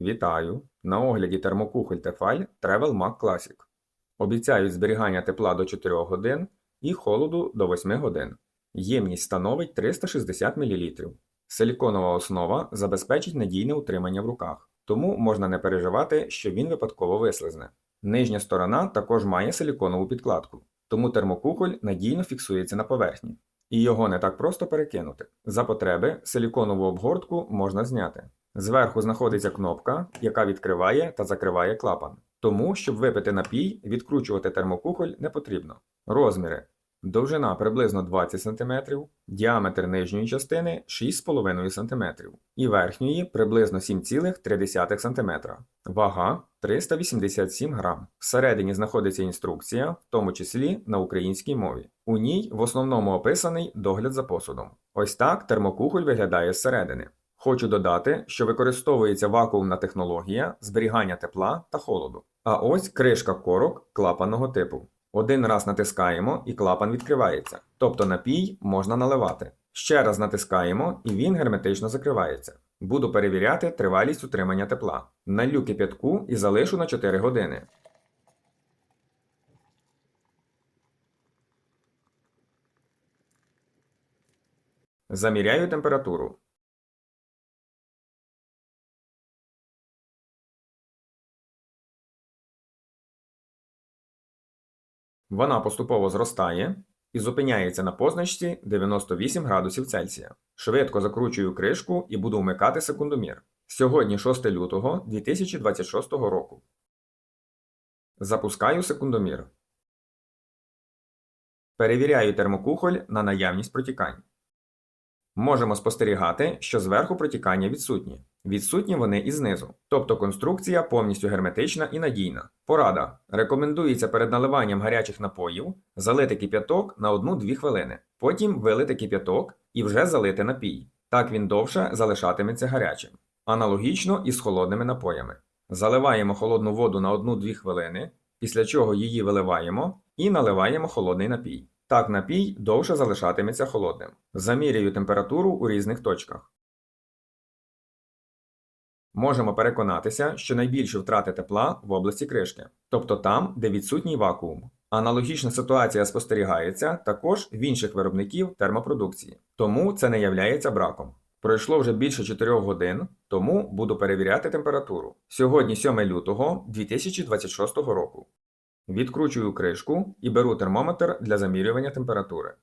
Вітаю! На огляді термокухоль Тефаль Travel Mac Classic. Обіцяють зберігання тепла до 4 годин і холоду до 8 годин. Ємність становить 360 мл. Силіконова основа забезпечить надійне утримання в руках, тому можна не переживати, що він випадково вислизне. Нижня сторона також має силіконову підкладку, тому термокухоль надійно фіксується на поверхні. І його не так просто перекинути. За потреби силіконову обгортку можна зняти. Зверху знаходиться кнопка, яка відкриває та закриває клапан. Тому, щоб випити напій, відкручувати термокухоль не потрібно. Розміри. Довжина приблизно 20 см, діаметр нижньої частини 6,5 см і верхньої приблизно 7,3 см. Вага 387 грам. Всередині знаходиться інструкція, в тому числі на українській мові. У ній в основному описаний догляд за посудом. Ось так термокухоль виглядає зсередини. Хочу додати, що використовується вакуумна технологія зберігання тепла та холоду. А ось кришка корок клапанного типу. Один раз натискаємо і клапан відкривається, тобто напій можна наливати. Ще раз натискаємо і він герметично закривається. Буду перевіряти тривалість утримання тепла. Налью кип'ятку і залишу на 4 години. Заміряю температуру. Вона поступово зростає і зупиняється на позначці 98 градусів Цельсія. Швидко закручую кришку і буду вмикати секундомір. Сьогодні 6 лютого 2026 року. Запускаю секундомір. Перевіряю термокухоль на наявність протікань. Можемо спостерігати, що зверху протікання відсутні. Відсутні вони і знизу. Тобто конструкція повністю герметична і надійна. Порада. Рекомендується перед наливанням гарячих напоїв залити кип'яток на 1-2 хвилини. Потім вилити кип'яток і вже залити напій. Так він довше залишатиметься гарячим. Аналогічно і з холодними напоями. Заливаємо холодну воду на 1-2 хвилини, після чого її виливаємо і наливаємо холодний напій. Так напій довше залишатиметься холодним. Замірюю температуру у різних точках. Можемо переконатися, що найбільші втрати тепла в області кришки, тобто там, де відсутній вакуум. Аналогічна ситуація спостерігається також в інших виробників термопродукції, тому це не являється браком. Пройшло вже більше 4 годин, тому буду перевіряти температуру. Сьогодні 7 лютого 2026 року. Відкручую кришку і беру термометр для замірювання температури.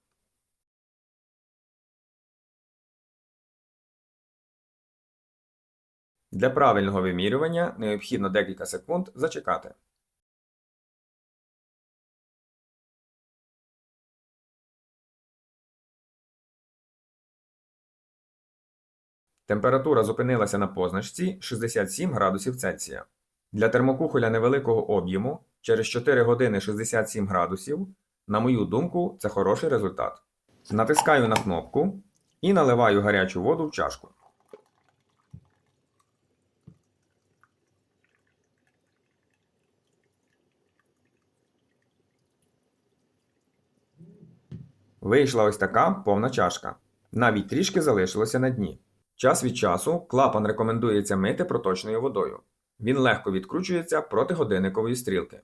Для правильного вимірювання необхідно декілька секунд зачекати. Температура зупинилася на позначці 67 градусів Цельсія. Для термокухоля невеликого об'єму через 4 години 67 градусів, на мою думку, це хороший результат. Натискаю на кнопку і наливаю гарячу воду в чашку. Вийшла ось така повна чашка. Навіть трішки залишилося на дні. Час від часу клапан рекомендується мити проточною водою. Він легко відкручується проти годинникової стрілки.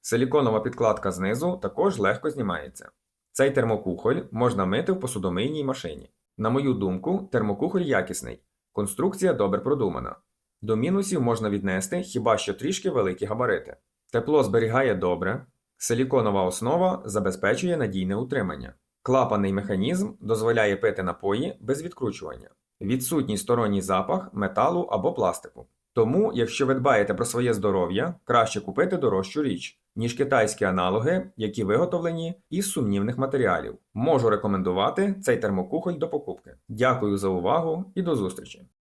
Силіконова підкладка знизу також легко знімається. Цей термокухоль можна мити в посудомийній машині. На мою думку, термокухоль якісний, конструкція добре продумана. До мінусів можна віднести хіба що трішки великі габарити. Тепло зберігає добре, силіконова основа забезпечує надійне утримання. Клапанний механізм дозволяє пити напої без відкручування. Відсутній сторонній запах металу або пластику. Тому, якщо ви дбаєте про своє здоров'я, краще купити дорожчу річ, ніж китайські аналоги, які виготовлені із сумнівних матеріалів. Можу рекомендувати цей термокухоль до покупки. Дякую за увагу і до зустрічі!